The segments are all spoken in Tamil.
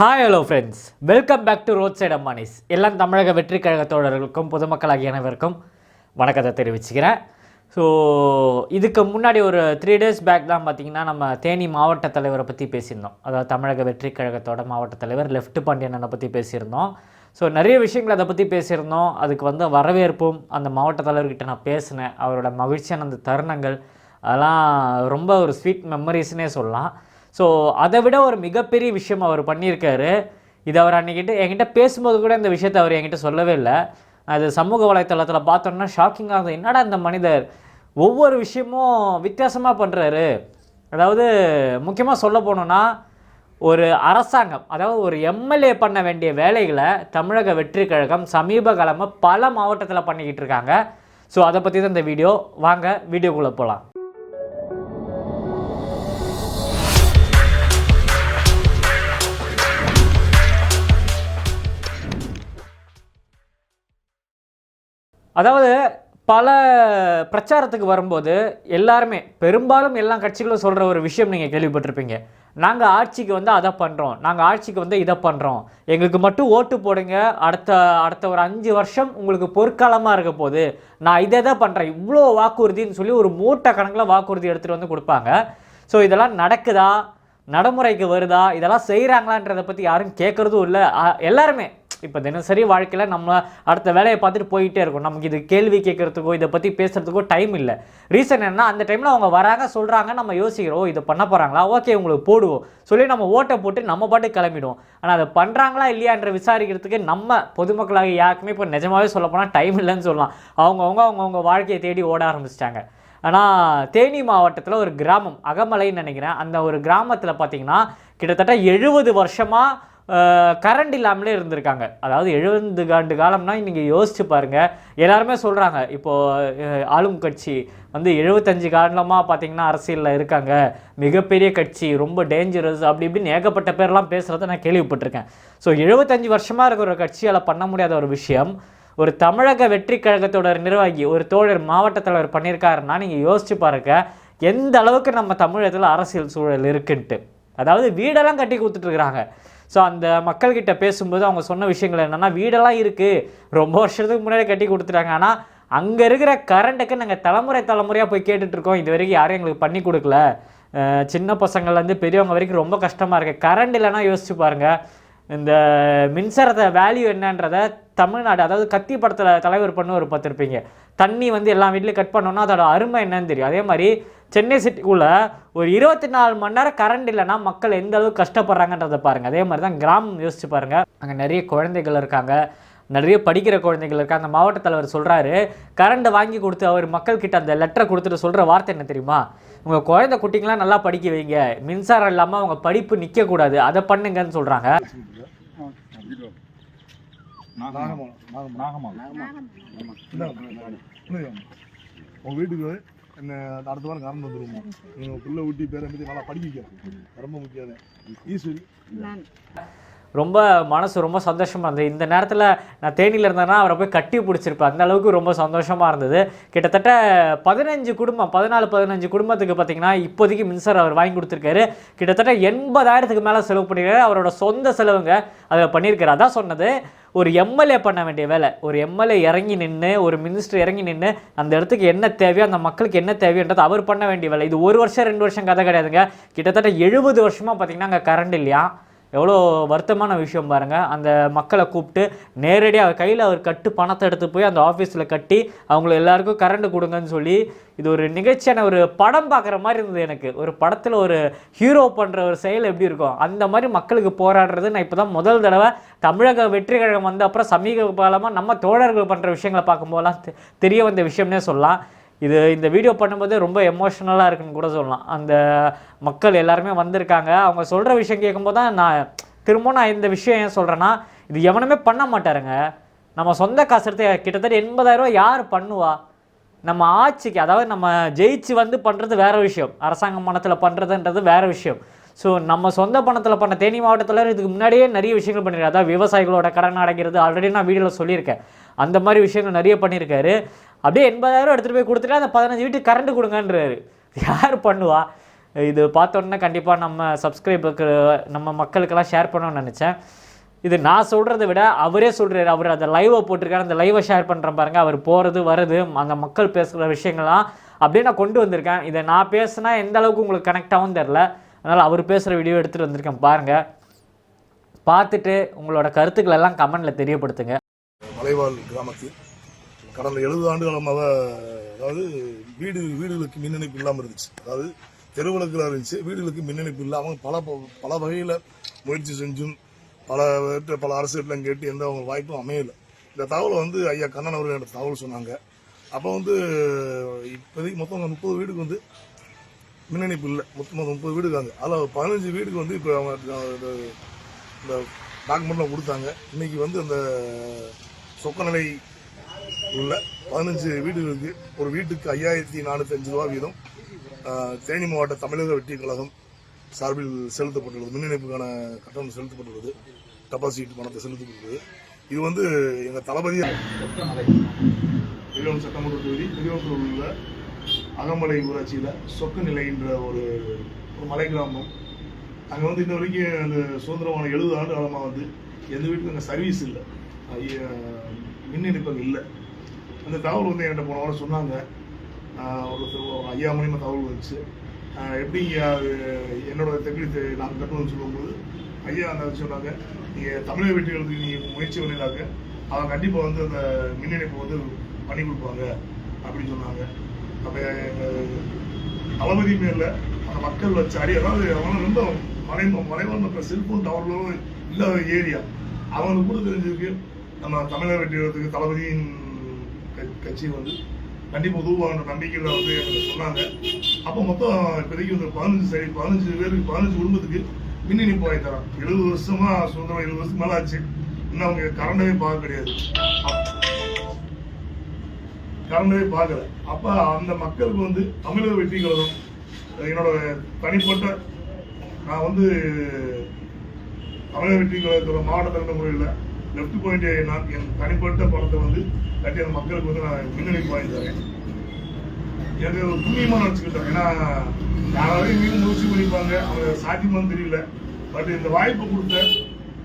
Hi hello friends welcome back to road side அம்மானிஸ் எல்லாம் தமிழக வெற்றி கழக தோழர்களுக்கும் பொதுமக்கள் ஆகியனவருக்கும் வணக்கத்தை தெரிவிச்சுக்கிறேன். ஸோ இதுக்கு முன்னாடி ஒரு த்ரீ டேஸ் பேக் தான் பார்த்தீங்கன்னா நம்ம தேனி மாவட்ட தலைவரை பற்றி பேசியிருந்தோம். அதாவது தமிழக வெற்றி கழகத்தோட மாவட்ட தலைவர் லெஃப்ட் பாண்டியனை பற்றி பேசியிருந்தோம். ஸோ நிறைய விஷயங்கள் அதை பற்றி பேசியிருந்தோம். அதுக்கு வந்து வரவேற்பும் அந்த மாவட்ட தலைவர்கிட்ட நான் பேசினேன். அவரோட மகிழ்ச்சியான அந்த தருணங்கள் அதெல்லாம் ரொம்ப ஒரு ஸ்வீட் மெமரிஸ்னே சொல்லலாம். ஸோ அதை விட ஒரு மிகப்பெரிய விஷயம் அவர் பண்ணியிருக்காரு. இது அவர் அன்றைக்கிட்ட என்கிட்ட பேசும்போது கூட இந்த விஷயத்தை அவர் என்கிட்ட சொல்லவே இல்லை. அது சமூக வலைத்தளத்தில் பார்த்தோன்னா ஷாக்கிங்காக இருந்தது. என்னடா இந்த மனிதர்? ஒவ்வொரு விஷயமும் வித்தியாசமாக பண்ணுறாரு அதாவது முக்கியமாக சொல்ல போனோன்னா ஒரு அரசாங்கம் அதாவது ஒரு எம்எல்ஏ பண்ண வேண்டிய வேலைகளை தமிழக வெற்றி கழகம் சமீப காலமாக பல மாவட்டத்தில் பண்ணிக்கிட்டு இருக்காங்க. ஸோ அதை பற்றி தான் இந்த வீடியோ. வாங்க வீடியோக்குள்ளே போகலாம் அதாவது பல பிரச்சாரத்துக்கு வரும்போது எல்லாருமே பெரும்பாலும் எல்லா கட்சிகளும் சொல்கிற ஒரு விஷயம் நீங்கள் கேள்விப்பட்டிருப்பீங்க. நாங்கள் ஆட்சிக்கு வந்து அதை பண்ணுறோம் நாங்கள் ஆட்சிக்கு வந்து இதை பண்ணுறோம் எங்களுக்கு மட்டும் ஓட்டு போடுங்க. அடுத்த அடுத்த ஒரு அஞ்சு வருஷம் உங்களுக்கு பொற்காலமாக இருக்க போது நான் இதை தான் பண்ணுறேன் இவ்வளோ வாக்குறுதின்னு சொல்லி ஒரு மூட்டை கணக்கில் வாக்குறுதி எடுத்துகிட்டு வந்து கொடுப்பாங்க. ஸோ இதெல்லாம் நடக்குதா? நடைமுறைக்கு வருதா? இதெல்லாம் செய்கிறாங்களான்றதை பற்றி யாரும் கேட்குறதும் இல்லை. எல்லாருமே இப்போ தினசரி வாழ்க்கையில் நம்ம அடுத்த வேலையை பார்த்துட்டு போயிட்டே இருக்கும். நமக்கு இது கேள்வி கேட்கறதுக்கோ இதை பற்றி பேசுறதுக்கோ டைம் இல்லை. ரீசன் என்ன அந்த டைமில் அவங்க வராங்க சொல்கிறாங்க நம்ம யோசிக்கிறோம் இதை பண்ண போகிறாங்களா ஓகே உங்களுக்கு போடுவோம். சொல்லி நம்ம ஓட்டை போட்டு நம்ம பாட்டு கிளம்பிடுவோம். ஆனால் அதை பண்ணுறாங்களா இல்லையான்ற விசாரிக்கிறதுக்கு நம்ம பொதுமக்களாக யாருக்குமே இப்போ நிஜமாவே சொல்ல போனால் டைம் இல்லைன்னு சொல்லலாம். அவங்கவுங்க அவங்கவுங்க வாழ்க்கையை தேடி ஓட ஆரம்பிச்சிட்டாங்க. ஆனால் தேனி மாவட்டத்தில் ஒரு கிராமம் அகமலைன்னு நினைக்கிறேன். அந்த ஒரு கிராமத்தில் பார்த்திங்கன்னா கிட்டத்தட்ட எழுபது வருஷமாக கரண்ட் இல்லாமலே இருந்திருக்காங்க. அதாவது எழுபது ஆண்டு காலம்னா நீங்கள் யோசிச்சு பாருங்கள் எல்லாருமே சொல்கிறாங்க இப்போது ஆளும் கட்சி வந்து எழுபத்தஞ்சு காலமாக பார்த்தீங்கன்னா அரசியலில் இருக்காங்க. மிகப்பெரிய கட்சி ரொம்ப டேஞ்சரஸ் அப்படி இப்படின்னு ஏகப்பட்ட பேர்லாம் பேசுகிறத நான் கேள்விப்பட்டிருக்கேன். ஸோ எழுபத்தஞ்சு வருஷமாக இருக்கிற ஒரு கட்சியால் பண்ண முடியாத ஒரு விஷயம் ஒரு தமிழக வெற்றி கழகத்தோட நிர்வாகி ஒரு தோழர் மாவட்ட தலைவர் பண்ணியிருக்காருன்னா நீங்கள் யோசிச்சு பாருங்க எந்த அளவுக்கு நம்ம தமிழகத்தில் அரசியல் சூழல் இருக்குன்ட்டு. அதாவது வீடெல்லாம் கட்டி கொடுத்துட்ருக்குறாங்க ஸோ அந்த மக்கள்கிட்ட பேசும்போது அவங்க சொன்ன விஷயங்கள் என்னென்னா வீடெல்லாம் இருக்குது ரொம்ப வருஷத்துக்கு முன்னாடி கட்டி கொடுத்துட்டாங்க. ஆனால் அங்கே இருக்கிற கரண்ட்டுக்கு நாங்கள் தலைமுறை தலைமுறையாக போய் கேட்டுட்ருக்கோம். இது வரைக்கும் யாரும் எங்களுக்கு பண்ணி கொடுக்கல. சின்ன பசங்கள்லேருந்து பெரியவங்க வரைக்கும் ரொம்ப கஷ்டமாக இருக்குது கரண்ட் இல்லைனா யோசிச்சு பாருங்கள் இந்த மின்சாரத்தை வேல்யூ என்னன்றதை தமிழ்நாடு அதாவது கத்தி படத்தில் தலைவர் பண்ண ஒரு பார்த்துருப்பீங்க. தண்ணி வந்து எல்லா வீட்லேயும் கட் பண்ணோன்னா அதோட அருமை என்னன்னு தெரியும். அதே மாதிரி சென்னை சிட்டிக்குள்ளே ஒரு இருபத்தி நாலு மணி நேரம் கரண்ட் இல்லைன்னா மக்கள் எந்த அளவுக்கு கஷ்டப்படுறாங்கன்றதை பாருங்கள் அதே மாதிரி தான் கிராமம் யோசிச்சு பாருங்கள் அங்கே நிறைய குழந்தைகள் இருக்காங்க. நிறைய படிக்கிற குழந்தைகள் இருக்காங்க. அந்த மாவட்ட தலைவர் சொல்கிறாரு கரண்ட் வாங்கி கொடுத்து அவர் மக்கள்கிட்ட அந்த லெட்டரை கொடுத்துட்டு சொல்கிற வார்த்தை என்ன தெரியுமா? உங்கள் குழந்தை குட்டிங்களாம் நல்லா படிக்க வைங்க. மின்சாரம் இல்லாமல் அவங்க படிப்பு நிற்கக்கூடாது அதை பண்ணுங்கன்னு சொல்கிறாங்க நாகமலம் நாகமலம் உங்க வீட்டுக்கு என்ன அடுத்த வாரம் கரண்ட் வந்துருவோம். உங்க புள்ள ஊட்டி பேரை பத்தி நல்லா படிக்க வைக்கிறேன் ரொம்ப முக்கியம். ஈஸ்வரி. ரொம்ப மனசு ரொம்ப சந்தோஷமாக இருந்தது. இந்த நேரத்தில் நான் தேனியில் இருந்தேன்னா அவரை போய் கட்டி பிடிச்சிருப்பேன். அந்த அளவுக்கு ரொம்ப சந்தோஷமாக இருந்தது. கிட்டத்தட்ட பதினஞ்சு குடும்பம் பதினாலு பதினஞ்சு குடும்பத்துக்கு பார்த்தீங்கன்னா இப்போதைக்கு மின்சாரம் அவர் வாங்கி கொடுத்துருக்காரு. கிட்டத்தட்ட எண்பதாயிரத்துக்கு மேலே செலவு பண்ணியிருக்காரு அவரோட சொந்த செலவுங்க அதில் பண்ணியிருக்காரு. அதான் சொன்னது. ஒரு எம்எல்ஏ பண்ண வேண்டிய வேலை. ஒரு எம்எல்ஏ இறங்கி நின்று ஒரு மினிஸ்டர் இறங்கி நின்று அந்த இடத்துக்கு என்ன தேவையோ அந்த மக்களுக்கு என்ன தேவைன்றது அவர் பண்ண வேண்டிய வேலை. இது ஒரு வருஷம் ரெண்டு வருஷம் கதை கிடையாதுங்க. கிட்டத்தட்ட எழுபது வருஷமாக பார்த்தீங்கன்னா அங்கே கரண்ட் இல்லையா? எவ்வளோ வருத்தமான விஷயம் பாருங்கள் அந்த மக்களை கூப்பிட்டு நேரடியாக அவர் கையில் அவர் கட்டு பணத்தை எடுத்து போய் அந்த ஆஃபீஸில் கட்டி அவங்கள எல்லாருக்கும் கரண்ட் கொடுங்கன்னு சொல்லி இது ஒரு நிகழ்ச்சியான ஒரு படம் பார்க்குற மாதிரி இருந்தது எனக்கு. ஒரு படத்தில் ஒரு ஹீரோ பண்ணுற ஒரு செயல் எப்படி இருக்கும் அந்த மாதிரி மக்களுக்கு போராடுறது நான் இப்போ தான் முதல் தடவை தமிழக வெற்றி கழகம் வந்த அப்புறம் சமீப காலமாக நம்ம தோழர்கள் பண்ணுற விஷயங்களை பார்க்கும்போதெல்லாம் தெரிய வந்த விஷயம்னே சொல்லலாம். இது இந்த வீடியோ பண்ணும்போது ரொம்ப எமோஷ்னலாக இருக்குன்னு கூட சொல்லலாம். அந்த மக்கள் எல்லாருமே வந்திருக்காங்க. அவங்க சொல்கிற விஷயம் கேட்கும்போது தான் நான் திரும்ப நான் இந்த விஷயம் ஏன் சொல்கிறேன்னா இது எவனுமே பண்ண மாட்டாருங்க. நம்ம சொந்த காசு எடுத்து கிட்டத்தட்ட எண்பதாயிரம் ரூபாய் யார் பண்ணுவா? நம்ம ஆட்சிக்கு அதாவது நம்ம ஜெயிச்சு வந்து பண்ணுறது வேறு விஷயம். அரசாங்க பணத்தில் பண்ணுறதுன்றது வேறு விஷயம். ஸோ நம்ம சொந்த பணத்தில் பண்ண தேனி மாவட்டத்தில் இதுக்கு முன்னாடியே நிறைய விஷயங்கள் பண்ணியிருக்காரு அதாவது விவசாயிகளோட கடன் அடைக்கிறது ஆல்ரெடி நான் வீடியோவில் சொல்லியிருக்கேன். அந்த மாதிரி விஷயங்கள் நிறைய பண்ணியிருக்காரு. அப்படியே எண்பதாயிரம் எடுத்துகிட்டு போய் கொடுத்துட்டு அந்த பதினஞ்சு வீட்டுக்கு கரண்ட் கொடுங்கன்றாரு. யார் பண்ணுவா? இது பார்த்தோன்னே கண்டிப்பாக நம்ம சப்ஸ்கிரைபருக்கு நம்ம மக்களுக்கெல்லாம் ஷேர் பண்ணணும்னு நினச்சேன். இது நான் சொல்கிறத விட அவரே சொல்கிறாரு அவர் அந்த லைவை போட்டிருக்காரு. அந்த லைவை ஷேர் பண்ணுறேன் பாருங்க. அவர் போகிறது வர்றது அந்த மக்கள் பேசுகிற விஷயங்கள்லாம் அப்படியே நான் கொண்டு வந்திருக்கேன். இதை நான் பேசுனா எந்த அளவுக்கு உங்களுக்கு கனெக்ட் ஆகும் தெரில அதனால் அவர் பேசுகிற வீடியோ எடுத்துகிட்டு வந்திருக்கேன் பாருங்கள் பார்த்துட்டு உங்களோட கருத்துக்கள் எல்லாம் கமெண்டில் தெரியப்படுத்துங்க. மலைவாழ் கிராமத்தில் கடந்த எழுபது ஆண்டு காலமாக அதாவது வீடு வீடுகளுக்கு மின் இணைப்பு இல்லாமல் இருந்துச்சு. அதாவது தெருவிளக்குலாம் இருந்துச்சு வீடுகளுக்கு மின் இணைப்பு இல்லாமல் பல ப- பல வகையில் முயற்சி செஞ்சும் பல பல அரசுகிட்டலாம் கேட்டு எந்த அவங்க வாய்ப்பும் அமையலை. இந்த தகவலை வந்து ஐயா கண்ணன் அவர்கள் எனக்கு தகவல் சொன்னாங்க. அப்போ வந்து இப்போதைக்கு மொத்தம் முப்பது வீடுக்கு வந்து மின் இணைப்பு இல்லை. மொத்தம் முப்பது வீடு இருக்காங்க அதில் பதினஞ்சு வீடுக்கு வந்து இப்போ அவங்க இந்த- இந்த டாக்குமெண்ட்லாம் கொடுத்தாங்க. இன்றைக்கி வந்து அந்த சொக்கநிலை உள்ள பதினஞ்சு வீடுகளுக்கு ஒரு வீட்டுக்கு ஐயாயிரத்தி நானூற்றி அஞ்சு ரூபா வீதம். தேனி மாவட்ட தமிழக வெற்றி கழகம் சார்பில் செலுத்தப்பட்டுள்ளது. மின் இணைப்புக்கான கட்டணம் செலுத்தப்பட்டுள்ளது. டெபாசிட் பணத்தை செலுத்தப்பட்டுள்ளது. இது வந்து எங்கள் தளபதி பெரியவன் சட்டமன்ற தொகுதி பெரியவர்கள் உள்ள அகமலை ஊராட்சியில் சொக்கநிலை என்ற ஒரு ஒரு மலை கிராமம். அங்கே வந்து இன்ன வரைக்கும் அந்த சுதந்திரமான எழுபது ஆண்டு காலமாக வந்து எந்த வீட்டுக்கும் அங்கே சர்வீஸ் இல்லை. ஐய- மின் இணைப்பு இல்லை. அந்த தகவல் வந்து என்கிட்ட போன வாரம் சொன்னாங்க. ஆஹ் ஒருத்தர் ஒரு ஐயா மணிமா தகவல் வந்துச்சு. எப்படி அது என்னோட தெற்கு நாங்கள் கட்டணும்னு சொல்லும்போது ஐயா அந்த சொன்னாங்க நீங்கள் தமிழக வெற்றிகளுக்கு நீங்கள் முயற்சி பண்ணினாக்க அவங்க கண்டிப்பாக வந்து அந்த மின் இணைப்பு வந்து பண்ணி கொடுப்பாங்க அப்படின்னு சொன்னாங்க. அப்போ தளபதி மேல அந்த மக்கள் வச்ச அடி அதாவது அவங்க ரொம்ப மறை மலைவாழ் மக்கள் செல்போன் டவர்களும் இல்லாத ஏரியா. அவங்களுக்கு கூட தெரிஞ்சிருக்கு நம்ம தமிழக வெற்றியத்துக்கு தளபதியின் கட்சி வந்து கண்டிப்பாக உதவுவாங்க நம்பிக்கையில் வந்து எனக்கு சொன்னாங்க. அப்போ மொத்தம் இப்போதைக்கு ஒரு பதினஞ்சு சரி பதினஞ்சு பேருக்கு பதினஞ்சு குடும்பத்துக்கு மின் இணைப்பு வாங்கி தரோம் எழுபது வருஷமா சுதந்திரம் எழுபது வருஷம் மேலே ஆச்சு. இன்னும் அவங்க கரண்டவே பார்க்க கிடையாது. கரண்டவே பார்க்கல. அப்போ அந்த மக்களுக்கு வந்து தமிழக வெற்றி கழகம் என்னோட தனிப்பட்ட நான் வந்து தமிழக வெற்றி கழகத்தோட மாவட்ட தலைமை முறையில் லெஃப்ட் பாயிண்ட் நான் என் தனிப்பட்ட பணத்தை வந்து கட்டி அந்த மக்களுக்கு வந்து நான் முன்னணிப்பு வாங்கி தரேன். எனக்கு ஒரு புண்ணியமாக நினச்சிக்கிட்டேன் ஏன்னா யாராவது மீன் முயற்சி பண்ணிப்பாங்க. அவங்க சாத்தியமானு தெரியல. பட் இந்த வாய்ப்பு கொடுத்த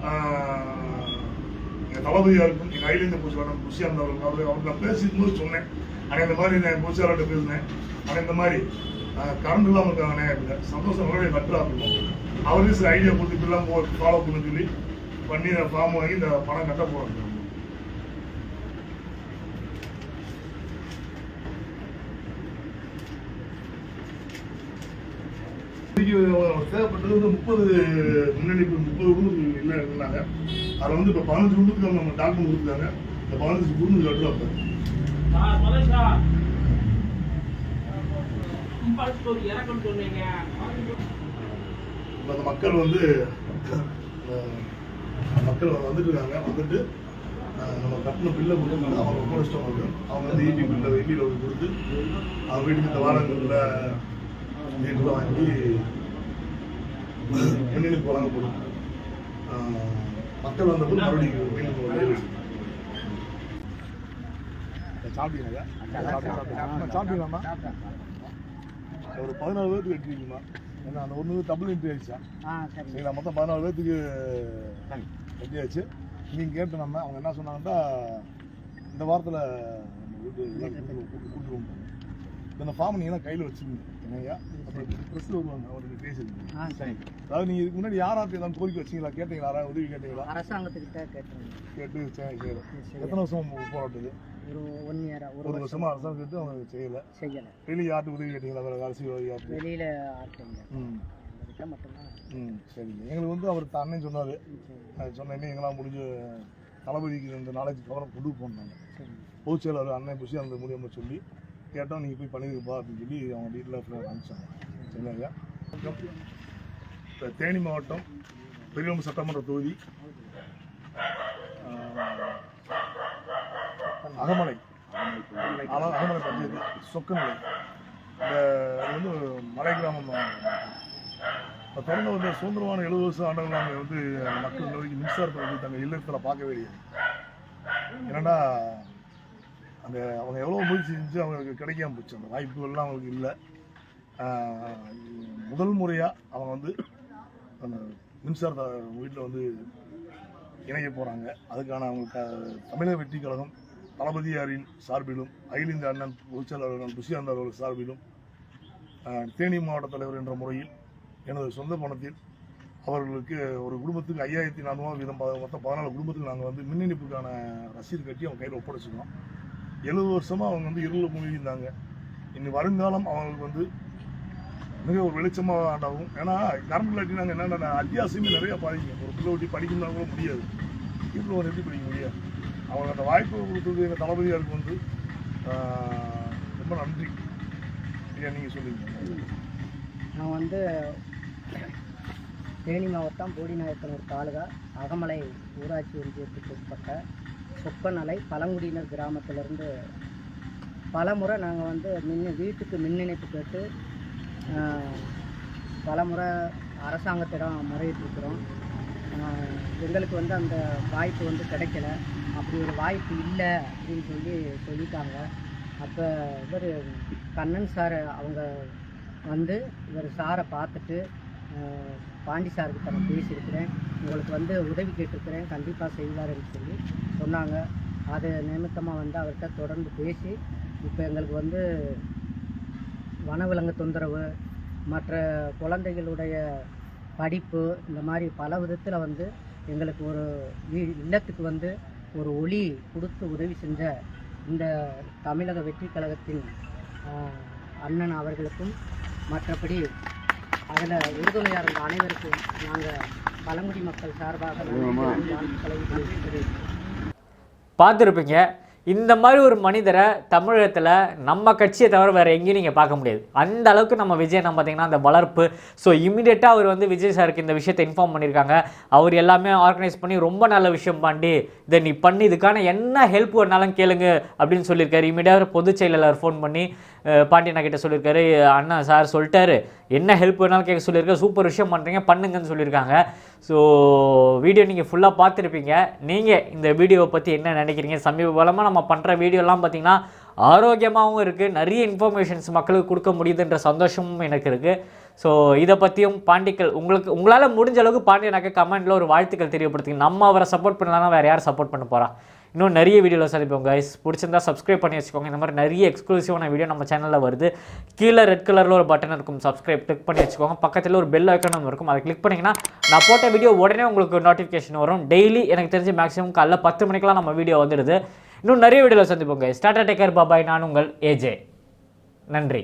ஆஹ், எங்க தளபதியாருக்கும் எங்க பூச்சி வரணும் புஷியாந்த் இருந்தவர்கள் அவர் அவர் நான் பேசிக்கும் போது சொன்னேன். ஆனால் இந்த மாதிரி நான் பூச்சியாளர்கிட்ட பேசினேன். ஆனால் இந்த மாதிரி கரண்ட் இல்லாமல் இருக்காங்கண்ணே சந்தோஷம் நிறைய பெட்டராக இருக்கும் அவரே சில ஐடியா கொடுத்து இப்படிலாம் ஃபாலோ பண்ணு சொல்லி பண்ணி ஃபார்ம் வாங்கி இந்த பணம் கட்ட இன்னைக்கு தேவைப்பட்டது வந்து முப்பது முன்னணி முப்பது குடும்பத்துக்கு இல்லை இருந்தாங்க. அதில் வந்து இப்போ பதினஞ்சு குடும்பத்துக்கு நம்ம டாக்குமெண்ட் கொடுத்துருக்காங்க இந்த பதினஞ்சு இப்போ அந்த மக்கள் வந்து மக்கள் வந்துட்டு இருக்காங்க வந்துட்டு நம்ம கட்டின பில்லை கொடுத்து அவங்க ரொம்ப இஷ்டம் இருக்கு அவங்க வந்து ஈபி பில்லை வந்து கொடுத்து அவங்க வீட்டுக்கு இந்த வாரங்களில் மீட்டர் வாங்கி முன்னணி வழங்க போடும் மக்கள் வந்தபோது மறுபடியும் மீண்டும் வந்து சாப்பிட்டீங்களா சாப்பிட்டீங்களாம்மா ஒரு பதினாலு பேருக்கு வெட்டிருக்கீங்களா? ஏன்னா அந்த ஒன்று டபுள் என்ட்ரி ஆயிடுச்சா? சரிங்களா மொத்தம் பதினாலு பேர்த்துக்கு வெட்டியாச்சு நீங்கள் கேட்டு நம்ம அவங்க என்ன சொன்னாங்கன்னா இந்த வாரத்தில் நம்ம வீட்டு எல்லாம் கூட்டு கூட்டு கூட்டுருவோம் இந்த ஃபார்ம் நீங்கள் கையில் வச்சுருங்க என்னையா? அப்புறம் ப்ரெஸ்ஸில் வருவாங்க அவருக்கு அதாவது நீங்கள் இதுக்கு முன்னாடி யாராவது ஏதாவது கோரிக்கை வச்சீங்களா? கேட்டீங்களா? யாராவது உதவி கேட்டீங்களா? அரசாங்கத்துக்கிட்ட கேட்டு சரி சரி. எத்தனை வருஷம் போராட்டது? ஒரு ஒன் இயரா ஒரு ஒரு வருஷம். வருஷமா அரசாங்கம் கேட்டு அவங்க செய்யலை. செய்யலை. வெளியே யார்ட்டு உதவி கேட்டீங்களா? வேறு அரசியல் யார்ட்டு வெளியில ஆர்டிங்க ம். மட்டும்தான். ம் சரிங்க எங்களுக்கு வந்து அவர் அண்ணன் சொன்னார். சரி. அது சொன்னேன்னே எங்களால் முடிஞ்ச தளபதிக்கு இந்த நாலேஜ் கவனம் கொண்டு போனாங்க. சரி. பொதுச் செயலாளர் அண்ணன் புஷி அந்த மூலியமாக சொல்லி கேட்டோம் நீங்கள் போய் பண்ணிருப்பா அப்படின்னு சொல்லி அவங்க டீட்டெயிலாக அனுப்பிச்சாங்க சரிங்களா ஐயா? தேனி மாவட்டம் பெரியவங்க சட்டமன்ற தொகுதி. அகமலை அகமலை பஞ்சாயத்து சொக்கநிலை இந்த இது வந்து மலை கிராமம் இப்போ தொடர்ந்து வந்து சுதந்திரமான எழுபது வருஷம் ஆண்டுகள் நாங்கள் வந்து மக்கள் வரைக்கும் மின்சாரத்தை வந்து தங்கள் இல்லத்தில் பார்க்கவே இல்லை என்னென்னா அந்த அவங்க எவ்வளோ முயற்சி செஞ்சு அவங்களுக்கு கிடைக்காம போச்சு. அந்த வாய்ப்புகள்லாம் அவங்களுக்கு இல்லை. முதல் முறையாக அவங்க வந்து அந்த மின்சாரத்தை வீட்டில் வந்து இணைய போகிறாங்க அதுக்கான அவங்க க- தமிழக வெற்றி கழகம் தளபதியாரின் சார்பிலும் அகில இந்திய அண்ணன் பொதுச்செயலாளர் அண்ணன் துஷியாந்த் அவர்கள் சார்பிலும் தேனி மாவட்ட தலைவர் என்ற முறையில் எனது சொந்த பணத்தில் அவர்களுக்கு ஒரு குடும்பத்துக்கு ஐயாயிரத்தி நானூறுவா வீதம் மொத்தம் பதினாலு குடும்பத்துக்கு நாங்கள் வந்து மின் இணைப்புக்கான ரசீது கட்டி அவங்க கையில் ஒப்படைச்சிருக்கோம். எழுபது வருஷமாக அவங்க வந்து இருளில் மூழ்கியிருந்தாங்க. இனி வருங்காலம் அவங்களுக்கு வந்து மிக ஒரு வெளிச்சமாக ஆண்டாகும் ஏன்னா கரண்ட் இல்லாட்டி நாங்கள் என்னென்ன அத்தியாவசியமே நிறைய பாதிக்கும் ஒரு பிள்ளை ஒட்டி படிக்கணும்னா கூட முடியாது. வீட்டில் ஒரு எப்படி படிக்க முடியாது அவங்க அந்த வாய்ப்பு கொடுத்தது எங்கள் தளபதியாருக்கு வந்து ரொம்ப நன்றி. ஐயா நீங்கள் சொல்லுங்க. நான் வந்து தேனி மாவட்டம் போடிநாயக்கனூர் தாலுகா அகமலை ஊராட்சி ஒன்றியத்துக்கு உட்பட்ட சொப்பநலை பழங்குடியினர் கிராமத்திலேருந்து பல முறை நாங்கள் வந்து மின் வீட்டுக்கு மின் இணைப்பு கேட்டு பல முறை அரசாங்கத்திடம் முறையிட்டிருக்கிறோம். எங்களுக்கு வந்து அந்த வாய்ப்பு வந்து கிடைக்கல. அப்படி ஒரு வாய்ப்பு இல்லை அப்படின்னு சொல்லி சொல்லிட்டாங்க. அப்போ இவர் கண்ணன் சார் அவங்க வந்து இவர் சாரை பார்த்துட்டு பாண்டி சார்கிட்ட நான் பேசியிருக்கிறேன். உங்களுக்கு வந்து உதவி கேட்டிருக்கிறேன். கண்டிப்பாக செய்வாருன்னு சொல்லி சொன்னாங்க. அது நிமித்தமாக வந்து அவர்கிட்ட தொடர்ந்து பேசி இப்போ எங்களுக்கு வந்து வனவிலங்கு தொந்தரவு மற்ற குழந்தைகளுடைய படிப்பு இந்த மாதிரி பல விதத்தில் வந்து எங்களுக்கு ஒரு வீ- இல்லத்துக்கு வந்து ஒரு ஒளி கொடுத்து உதவி செஞ்ச இந்த தமிழக வெற்றி கழகத்தின் அண்ணன் அவர்களுக்கும் மற்றபடி அதில் உறுதுணையாக இருந்த அனைவருக்கும் நாங்கள் பழங்குடி மக்கள் சார்பாக பார்த்துருப்பீங்க. இந்த மாதிரி ஒரு மனிதரை தமிழகத்தில் நம்ம கட்சியை தவிர வேறு எங்கேயும் நீங்கள் பார்க்க முடியாது. அந்த அளவுக்கு நம்ம விஜய் நம்ம பார்த்தீங்கன்னா அந்த வளர்ப்பு ஸோ இமீடியட்டாக அவர் வந்து விஜய் சாருக்கு இந்த விஷயத்தை இன்ஃபார்ம் பண்ணியிருக்காங்க. அவர் எல்லாமே ஆர்கனைஸ் பண்ணி ரொம்ப நல்ல விஷயம் பாண்டி இதை நீ பண்ணி இதுக்கான என்ன ஹெல்ப் வேணாலும் கேளுங்க அப்படின்னு சொல்லியிருக்காரு. இமீடியாக பொதுச் செயலாளர் ஃபோன் பண்ணி பாண்டியண்ணா கிட்ட சொல்லியிருக்காரு. அண்ணா சார் சொல்லிட்டாரு. என்ன ஹெல்ப் வேணாலும் கேட்க சொல்லியிருக்காரு சூப்பர் விஷயம் பண்ணுறீங்க பண்ணுங்கன்னு சொல்லியிருக்காங்க. ஸோ வீடியோ நீங்கள் ஃபுல்லாக பார்த்துருப்பீங்க. நீங்கள் இந்த வீடியோவை பற்றி என்ன நினைக்கிறீங்க? சமீப காலமாக நம்ம பண்ணுற வீடியோலாம் பார்த்தீங்கன்னா ஆரோக்கியமாகவும் இருக்குது நிறைய இன்ஃபர்மேஷன்ஸ் மக்களுக்கு கொடுக்க முடியுதுன்ற சந்தோஷமும் எனக்கு இருக்குது ஸோ இதை பற்றியும் பாண்டிக்கல் உங்களுக்கு உங்களால் முடிஞ்ச அளவுக்கு பாண்டியனாக்க கமெண்ட்டில் ஒரு வாழ்த்துக்கள் தெரியப்படுத்துங்க. நம்ம அவரை சப்போர்ட் பண்ணலாம் வேறு யார் சப்போர்ட் பண்ண போகிறா இன்னும் நிறைய வீடியோவில் சந்திப்போம் கைஸ் பிடிச்சிருந்தா சப்ஸ்கிரைப் பண்ணி வச்சுக்கோங்க. இந்த மாதிரி நிறைய எக்ஸ்க்ளூசிவான வீடியோ நம்ம சேனலில் வருது. கீழே ரெட் கலரில் ஒரு பட்டன் இருக்கும். சப்ஸ்கிரைப் கிளிக் பண்ணி வச்சுக்கோங்க. பக்கத்தில் ஒரு பெல் ஐக்கனும் இருக்கும். அதை கிளிக் பண்ணிங்கன்னா நான் போட்ட வீடியோ உடனே உங்களுக்கு நோட்டிஃபிகேஷன் வரும். டெய்லி எனக்கு தெரிஞ்சு மேக்ஸிமம் காலைல பத்து மணிக்கெலாம் நம்ம வீடியோ வந்துடுது. இன்னும் நிறைய வீடியோவில் சந்திப்போம் கைஸ் டாடா டேக்கர் பாபாய் நான் உங்கள் ஏஜே நன்றி.